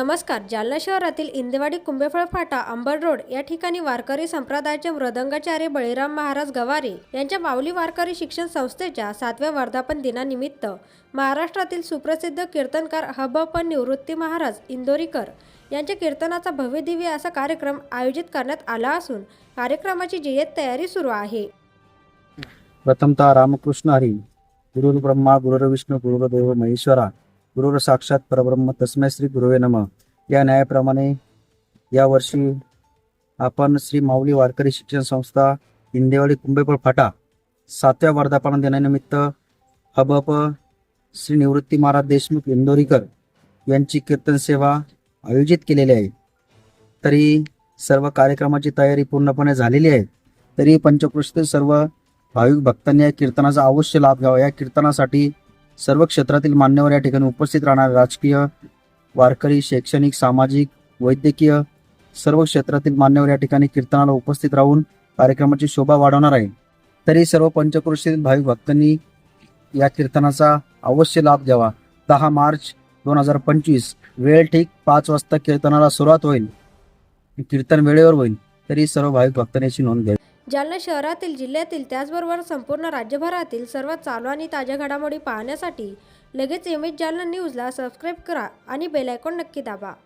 नमस्कार जालना शहरातील इंदेवाडी कुंभेफळ फाटा अंबर रोड या ठिकाणी वारकरी संप्रदायाचे मृदंगाचार्य बळीराम महाराज गवारे यांच्या माऊली वारकरी शिक्षण संस्थेच्या सातव्या वर्धापन दिनानिमित्त महाराष्ट्रातील सुप्रसिद्ध कीर्तनकार हबपन निवृत्ती महाराज इंदोरीकर यांच्या कीर्तनाचा भव्यदिव्य असा कार्यक्रम आयोजित करण्यात आला असून कार्यक्रमाची जय्यत तयारी सुरू आहे. प्रथमतः रामकृष्ण हरी गुरुर्ब्रह्मा ब्रह्मा गुरुर गुरुदेव महेश्वरा गुरुर साक्षात परब्रह्म. तस्मै श्री गुरुवे नम. या न्यायाप्रमाणे यावर्षी आपण श्री माऊली वारकरी शिक्षण संस्था इंदेवाडी कुंभेपळ फाटा सातव्या वर्धापन दिनानिमित्त हबप श्री निवृत्ती महाराज देशमुख इंदोरीकर यांची कीर्तन सेवा आयोजित केलेली आहे. तरी सर्व कार्यक्रमाची तयारी पूर्णपणे झालेली आहे. तरी पंचकृष्ण सर्व भाविक भक्तांनी या कीर्तनाचा अवश्य लाभ घ्यावा. या कीर्तनासाठी सर्व क्षेत्रातील मान्यवर या ठिकाणी उपस्थित राहणार. राजकीय वारकरी शैक्षणिक सामाजिक वैद्यकीय सर्व क्षेत्रातील मान्यवर या ठिकाणी कीर्तनाला उपस्थित राहून कार्यक्रमाची शोभा वाढवणार आहे. तरी सर्व पंचक्रोशीतील भाविक भक्तांनी या कीर्तनाचा अवश्य लाभ घ्यावा. दहा मार्च दोन हजार पंचवीस वेळ ठीक पाच वाजता कीर्तनाला सुरुवात होईल. कीर्तन वेळेवर होईल. तरी सर्व भाविक भक्तांची नोंद घ्यावी. जालना शहरातील जिल्ह्यातील त्याचबरोबर संपूर्ण राज्यभरातील सर्वात चालू आणि ताज्या घडामोडी पाहण्यासाठी लगेच एम एच जालना न्यूजला सबस्क्राईब करा आणि बेलायकॉन नक्की दाबा.